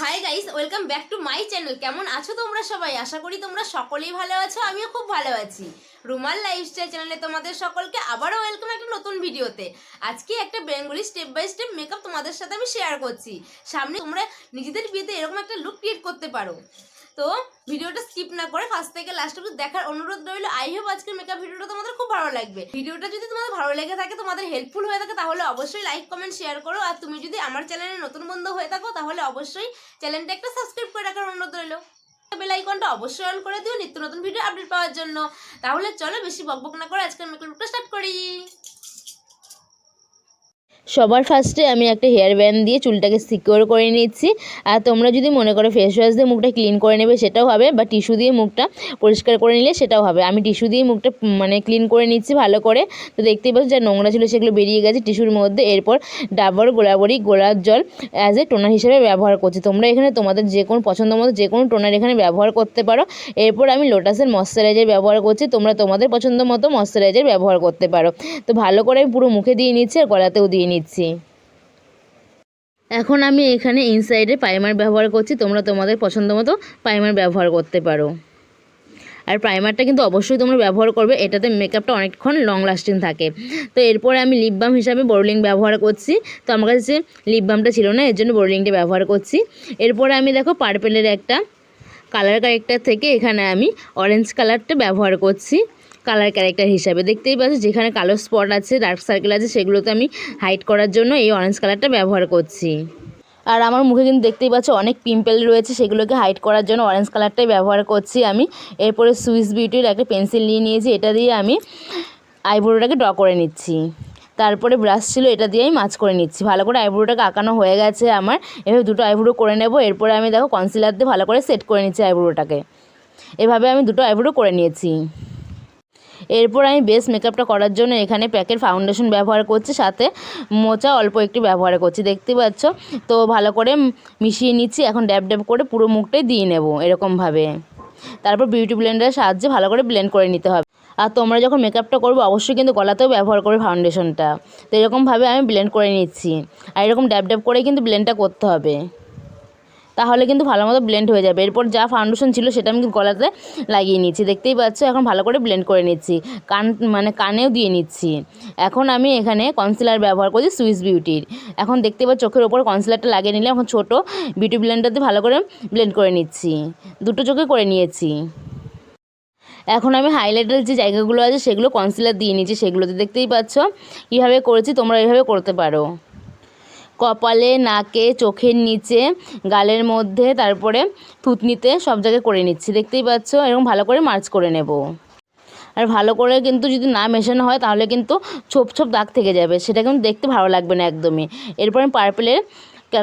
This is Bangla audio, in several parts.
Hi guys welcome back to my channel কেমন আছো তোমরা সবাই? আশা করি তোমরা সকলেই ভালো আছো, আমিও খুব ভালো আছি। রুমাল লাইফস্টাইল চ্যানেলে তোমাদের সকলকে আবারও ওয়েলকাম একটা নতুন ভিডিওতে আজকে একটা Bengali step by step makeup তোমাদের সাথে আমি শেয়ার করছি। সামনে তোমরা নিজেদের বিয়েতে এরকম একটা লুক ক্রিয়েট করতে পারো। তো ভিডিওটা স্কিপ না করে ফার্স্ট থেকে লাস্ট অব্দি দেখার অনুরোধ রইল। আই হোপ আজকের মেকআপ ভিডিওটা তোমাদের খুব ভালো লাগবে। ভিডিওটা যদি তোমাদের ভালো লেগে থাকে, তোমাদের হেল্পফুল হয়ে থাকে, তাহলে অবশ্যই লাইক কমেন্ট শেয়ার করো। আর তুমি যদি আমার চ্যানেলে নতুন বন্ধু হয়ে থাকো, তাহলে অবশ্যই চ্যানেলটা একটা সাবস্ক্রাইব করে রাখার অনুরোধ রইল। বেল আইকনটা অবশ্যই অন করে দিও নিত্য নতুন ভিডিও আপডেট পাওয়ার জন্য। তাহলে চলো বেশি বকবক না করে আজকের মেকআপটা স্টার্ট করি। সবার ফার্স্টে আমি একটা হেয়ার ব্যান্ড দিয়ে চুলটাকে সিকিওর করে নিচ্ছি। আর তোমরা যদি মনে করো ফেস ওয়াশ দিয়ে মুখটা ক্লিন করে নেবে সেটাও হবে, বা টিস্যু দিয়ে মুখটা পরিষ্কার করে নিলে সেটাও হবে। আমি টিস্যু দিয়ে মুখটা মানে ক্লিন করে নিচ্ছি ভালো করে। তো দেখতেই পাচ্ছ যা নোংরা ছিল সেগুলো বেরিয়ে গেছে টিস্যুর মধ্যে। এরপর ডাবর, গোলাবরি, গোলাপ জল অ্যাজ এ টোনার হিসেবে ব্যবহার করছি। তোমরা এখানে তোমাদের যে কোনো পছন্দ মতো যে কোনো টোনার এখানে ব্যবহার করতে পারো। এরপর আমি লোটাসের ময়শ্চারাইজার ব্যবহার করছি। তোমরা তোমাদের পছন্দ মতো ময়শ্চারাইজার ব্যবহার করতে পারো। তো ভালো করে আমি পুরো মুখে দিয়ে নিচ্ছি আর গলাতেও দিয়ে নিচ্ছি। এখন আমি এখানে ইনসাইডে প্রাইমার ব্যবহার করছি, তোমরা তোমাদের পছন্দ মতো প্রাইমার ব্যবহার করতে পারো। আর প্রাইমারটা কিন্তু অবশ্যই তোমরা ব্যবহার করবে, এটাতে মেকআপটা অনেকক্ষণ লং লাস্টিং থাকে। তো এরপরে আমি লিপ বাম হিসাবে বোরলিং ব্যবহার করছি। তো আমার কাছে লিপ বামটা ছিল না, এর জন্য বোরলিংটা ব্যবহার করছি। এরপরে আমি দেখো পার্পেলের একটা কালার ক্যারেক্টার থেকে এখানে আমি অরেঞ্জ কালারটা ব্যবহার করছি। কালার ক্যারেক্টার হিসাবে। দেখতেই পাচ্ছি, যেখানে কালো স্পট আছে ডার্ক সার্কেল আছে, সেগুলোতে আমি হাইড করার জন্য এই অরেঞ্জ কালারটা ব্যবহার করছি। আর আমার মুখে কিন্তু দেখতেই পাচ্ছ, অনেক পিম্পল রয়েছে, সেগুলোকে হাইড করার জন্য অরেঞ্জ কালারটাই ব্যবহার করছি আমি। এরপরে সুইস বিউটির একটা পেন্সিল নিয়ে নিয়েছি, এটা দিয়ে আমি আইব্রোটাকে ড্র করে নিচ্ছি। তারপরে ব্রাশ ছিল, এটা দিয়ে আমি মাছ করে নিচ্ছি। ভালো করে আইব্রোটাকে আঁকানো হয়ে গেছে আমার, এভাবে দুটো আইব্রো করে নেব। এরপরে আমি দেখো কনসিলার দিয়ে ভালো করে সেট করে নিচ্ছি আইব্রোটাকে এভাবে আমি দুটো আইব্রো করে নিয়েছি। এরপর আমি বেস মেকআপটা করার জন্য এখানে প্যাকের ফাউন্ডেশন ব্যবহার করছি, সাথে মোচা অল্প একটু ব্যবহার করছি, দেখতে পাচ্ছ? তো ভালো করে মিশিয়ে নিচ্ছি, এখন ড্যাব ড্যাব করে পুরো মুখটাই দিয়ে নেব এরকমভাবে। তারপর বিউটি ব্লেন্ডারের সাহায্যে ভালো করে ব্লেন্ড করে নিতে হবে। আর তোমরা যখন মেকআপটা করব, অবশ্যই কিন্তু গলাতেও ব্যবহার করবে ফাউন্ডেশনটা। তো এরকমভাবে আমি ব্লেন্ড করে নিচ্ছি। আর এরকম ড্যাব ড্যাব করেই কিন্তু ব্লেন্ডটা করতে হবে। তাহলে কিন্তু ভালো মতো ব্লেন্ড হয়ে যাবে। এরপর যা ফাউন্ডেশন ছিল সেটা আমি গলাতে লাগিয়ে নিচ্ছি দেখতেই পাচ্ছ, এখন ভালো করে ব্লেন্ড করে নিচ্ছি। কান মানে কানেও দিয়ে নিচ্ছি। এখন আমি এখানে কনসিলার ব্যবহার করছি সুইস বিউটির এখন দেখতে পাচ্ছ, চোখের ওপর কনসিলারটা লাগিয়ে নিলে এখন ছোটো বিউটি ব্লেন্ডার দিয়ে ভালো করে ব্লেন্ড করে নিচ্ছি। দুটো চোখে করে নিয়েছি। এখন আমি হাইলাইটের যে জায়গাগুলো আছে সেগুলো কনসিলার দিয়ে নিয়েছি, সেগুলোতে দেখতেই পাচ্ছ, কীভাবে করেছি তোমরা এইভাবে করতে পারো। কপালে, নাকে, চোখের নিচে, গালের মধ্যে, তারপরে থুতনিতে সব জায়গায় করে নিচ্ছি। দেখতেই পাচ্ছ? এরকম ভালো করে মার্চ করে নেব। আর ভালো করে কিন্তু যদি না মেশানো হয়, তাহলে কিন্তু ছোপ ছোপ দাগ থেকে যাবে। সেটা কিন্তু দেখতে ভালো লাগবে না একদমই। এরপর আমি পার্পেলের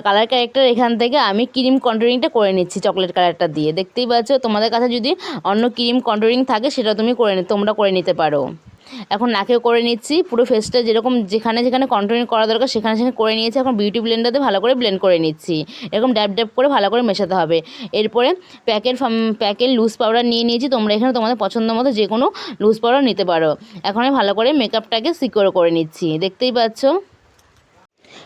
কালার ক্যারেক্টার এখান থেকে আমি ক্রিম কন্ট্রোলিংটা করে নিচ্ছি চকলেট কালারটা দিয়ে। দেখতেই পাচ্ছ? তোমাদের কাছে যদি অন্য ক্রিম কন্ট্রোলিং থাকে, সেটা তুমি করে তোমরা করে নিতে পারো। এখন নাকেও করে নিচ্ছি। পুরো ফেসটা যেরকম যেখানে যেখানে কন্টিনিউ করা দরকার, সেখানে সেখানে করে নিয়েছি। এখন বিউটি ব্লেন্ডারে ভালো করে ব্লেন্ড করে নিচ্ছি। এরকম ড্যাপ ড্যাপ করে ভালো করে মেশাতে হবে। এরপরে প্যাকের প্যাকের লুজ পাউডার নিয়ে নিয়েছি। তোমরা এখানে তোমাদের পছন্দ মতো যে কোনো লুজ পাউডার নিতে পারো। এখন আমি ভালো করে মেকআপটাকে সিকিওর করে নিচ্ছি। দেখতেই পাচ্ছ?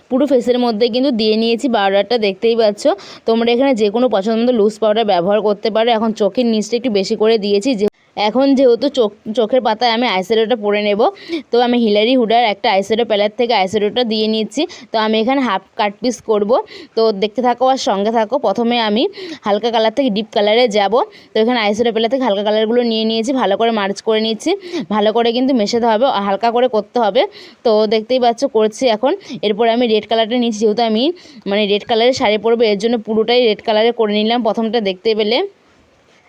পুরো ফেসের মধ্যে কিন্তু দিয়ে নিয়েছি পাউডারটা দেখতেই পাচ্ছ? তোমরা এখানে যে কোনো পছন্দ লুজ পাউডার ব্যবহার করতে পারো। এখন চোখের নিচটা একটু বেশি করে দিয়েছি যে এখন যেহেতু চোখ চোখের পাতায় আমি আইশ্যাডোটা পরে নেব, তো আমি হিলারি হুডার একটা আইশ্যাডো প্যালেট থেকে আইশ্যাডোটা দিয়ে নিচ্ছি। তো আমি এখানে হাফ কাট পিস করব। তো দেখতে থাকো আর সঙ্গে থাকো, প্রথমে আমি হালকা কালার থেকে ডিপ কালারে যাব। তো এখানে আইশ্যাডো প্যালেট থেকে হালকা কালারগুলো নিয়ে নিয়েছি, ভালো করে মার্চ করে নিচ্ছি। ভালো করে কিন্তু মেশাতে হবে, হালকা করে করতে হবে। তো দেখতেই পাচ্ছ, করছি এখন। এরপরে আমি রেড কালারটা নিয়েছি যেহেতু আমি মানে রেড কালারের শাড়ি পরবো, এর জন্য পুরোটাই রেড কালারে করে নিলাম প্রথমটা দেখতে পেলে।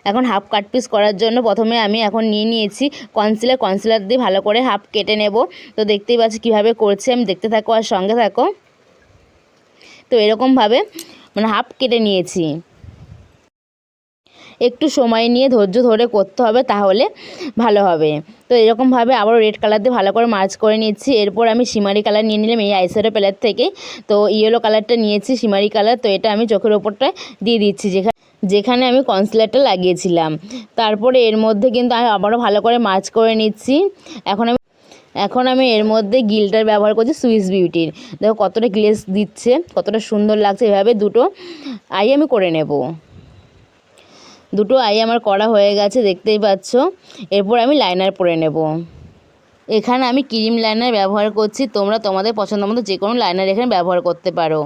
এখন হাফ কাট পিস করার জন্য প্রথমে আমি এখন নিয়ে নিয়েছি কনসিলার কনসিলার দিয়ে ভালো করে হাফ কেটে নেব। তো দেখতেই পাচ্ছি কীভাবে করছি। আমি দেখতে থাকো আর সঙ্গে থাকো। তো এরকমভাবে মানে হাফ কেটে নিয়েছি। একটু সময় নিয়ে ধৈর্য ধরে করতে হবে তাহলে ভালো হবে। তো এরকমভাবে আবারও রেড কালার দিয়ে ভালো করে মার্চ করে নিচ্ছি। এরপর আমি সিমারি কালার নিয়ে নিলাম। এই আইশ্যাডো প্যালেট থেকে তো ইয়েলো কালারটা নিয়েছি সিমারি কালার তো এটা আমি চোখের ওপরটায় দিয়ে দিচ্ছি যেখানে যেখানে আমি কনসিলারটা লাগিয়েছিলাম। তারপরে এর মধ্যে কিন্তু আমি আবারও ভালো করে মাছ করে নিচ্ছি। এখন আমি এখন আমি এর মধ্যে গিলটার ব্যবহার করছি সুইস বিউটির দেখো কতটা গ্লেস দিচ্ছে, কতটা সুন্দর লাগছে। এভাবে দুটো আই আমি করে নেব। দুটো আই আমার করা হয়ে গেছে, দেখতেই পাচ্ছ। এরপর আমি লাইনার পরে নেব। এখানে আমি ক্রিম লাইনার ব্যবহার করছি। তোমরা তোমাদের পছন্দ মতো যে কোনো লাইনার এখানে ব্যবহার করতে পারো।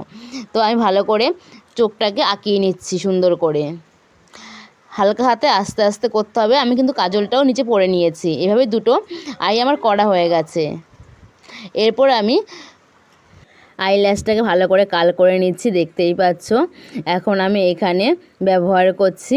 তো আমি ভালো করে চোখটাকে আঁকিয়ে নিচ্ছি সুন্দর করে। হালকা হাতে আস্তে আস্তে করতে হবে। আমি কিন্তু কাজলটাও নিচে পরে নিয়েছি। এভাবে দুটো আই আমার করা হয়ে গেছে। এরপর আমি আই আইল্যাশটাকে ভালো করে কাল করে নিচ্ছি, দেখতেই পাচ্ছ। এখন আমি এখানে ব্যবহার করছি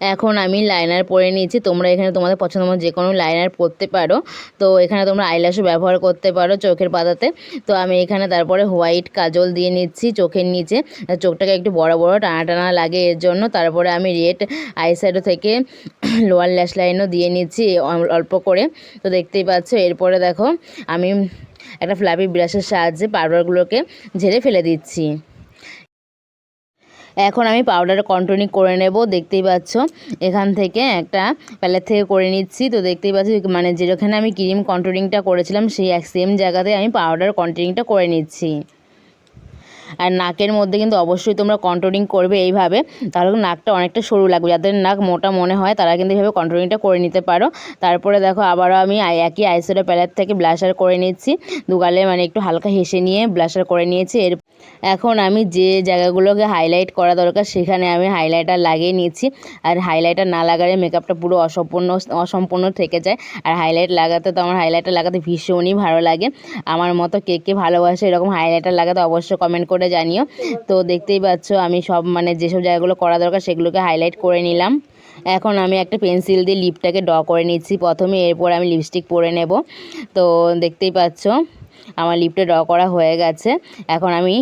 এখন আমি লাইনার পরে নিয়েছি। তোমরা এখানে তোমাদের পছন্দ মতো যে কোনো লাইনার পরতে পারো। তো এখানে তোমরা আইল্যাশও ব্যবহার করতে পারো চোখের পাতাতে। তো আমি এখানে তারপরে হোয়াইট কাজল দিয়ে নিচ্ছি চোখের নিচে। চোখটাকে একটু বড় বড় টানা টানা লাগে এর জন্য। তারপরে আমি রেড আইশ্যাডো থেকে লোয়ার ল্যাশ লাইনও দিয়ে নিচ্ছি অল- অল্প করে। তো দেখতেই পাচ্ছ, এরপরে দেখো আমি একটা ফ্লাপি ব্রাশের সাহায্যে পাউডারগুলোকে ঝেড়ে ফেলে দিচ্ছি। এখন আমি পাউডার কন্ট্রোলিং করে নেব, দেখতেই পাচ্ছ। এখান থেকে একটা প্যালেট থেকে করে নিচ্ছি। তো দেখতেই পাচ্ছি মানে যেখানে আমি ক্রিম কন্ট্রোলিংটা করেছিলাম, সেই এক সেম জায়গাতে আমি পাউডার কন্ট্রোলিংটা করে নিচ্ছি। আর নাকের মধ্যে কিন্তু অবশ্যই তোমরা কন্ট্রোলিং করবে এইভাবে, তাহলে নাকটা অনেকটা সরু লাগবে। যাদের নাক মোটা মনে হয়, তারা কিন্তু এইভাবে কন্ট্রোলিংটা করে নিতে পারো। তারপরে দেখো, আবারও আমি একই আইশ্যাডো প্যালেট থেকে ব্লাশার করে নিচ্ছি। দুগালে মানে একটু হালকা হেসে নিয়ে ব্লাশার করে নিয়েছি। এর, এখন আমি যে জায়গাগুলোকে হাইলাইট করা দরকার, সেখানে আমি হাইলাইটার লাগিয়ে নিচ্ছি। আর হাইলাইটার না লাগালে মেকআপটা পুরো অসম্পূর্ণ অসম্পূর্ণ থেকে যায়। আর হাইলাইট লাগাতে তো আমার হাইলাইটার লাগাতে ভীষণই ভালো লাগে। আমার মতো কে কে ভালোবাসে এরকম হাইলাইটার লাগাতে অবশ্যই কমেন্ট করে জানিও। তো দেখতেই পাচ্ছ আমি সব মানে যেসব জায়গাগুলো করা দরকার সেগুলোকে হাইলাইট করে নিলাম। এখন আমি একটা পেন্সিল দিয়ে লিপটাকে ড করে নিচ্ছি। প্রথমে এরপর আমি লিপস্টিক পরে নেব। তো দেখতেই পাচ্ছ আমার লিপটা ড্র করা হয়ে গেছে। এখন আমি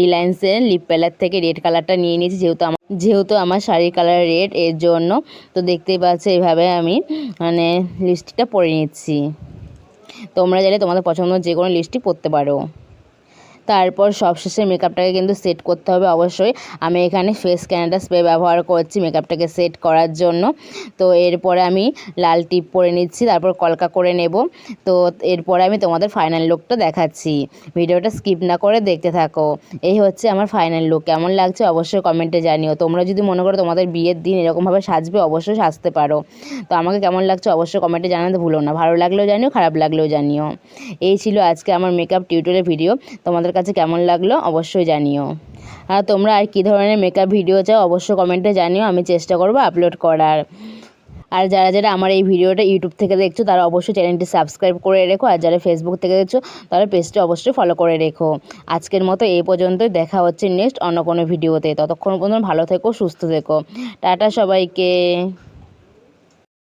রিলায়েন্সের লিপ প্যালার থেকে রেড কালারটা নিয়ে নিয়েছি যেহেতু আমার যেহেতু আমার শাড়ির কালার রেড এর জন্য। তো দেখতেই পাচ্ছ এইভাবে আমি মানে লিপস্টিকটা পরে নিচ্ছি। তোমরা চাইলে তোমাদের পছন্দ যে কোনো লিপস্টিক পরতে পারো। তারপর সবশেষে মেকআপটাকে কিন্তু সেট করতে হবে অবশ্যই। আমি এখানে ফেস ক্যানাডা স্প্রে ব্যবহার করছি মেকআপটাকে সেট করার জন্য। তো এরপরে আমি লাল টিপ পরে নিচ্ছি, তারপর কলকা করে নেব। তো এরপরে আমি তোমাদের ফাইনাল লুকটা দেখাচ্ছি। ভিডিওটা স্কিপ না করে দেখতে থাকো। এই হচ্ছে আমার ফাইনাল লুক কেমন লাগছে অবশ্যই কমেন্টে জানিও। তোমরা যদি মনে করো তোমাদের বিয়ের দিন এরকমভাবে সাজবে, অবশ্যই সাজতে পারো। তো আমাকে কেমন লাগছে অবশ্যই কমেন্টে জানাতে ভুলো না। ভালো লাগলেও জানিও, খারাপ লাগলেও জানিও। এই ছিল আজকে আমার মেকআপ টিউটোরিয়াল ভিডিও তোমাদের কাছে কেমন লাগল অবশ্যই জানিও। আর তোমরা আর কী ধরনের মেকআপ ভিডিও চাও অবশ্যই কমেন্টে জানিও, আমি চেষ্টা করব আপলোড করার। আর যারা যারা আমার এই ভিডিওটা ইউটিউব থেকে দেখছ, তারা অবশ্যই চ্যানেলটি সাবস্ক্রাইব করে রেখো, আর যারা ফেসবুক থেকে দেখছ, তারা পেজটি অবশ্যই ফলো করে রেখো। আজকের মতো এই পর্যন্তই, দেখা হচ্ছে নেক্সট অন্য কোনো ভিডিওতে ততক্ষণ পর্যন্ত ভালো থেকো, সুস্থ থেকো। টাটা সবাইকে।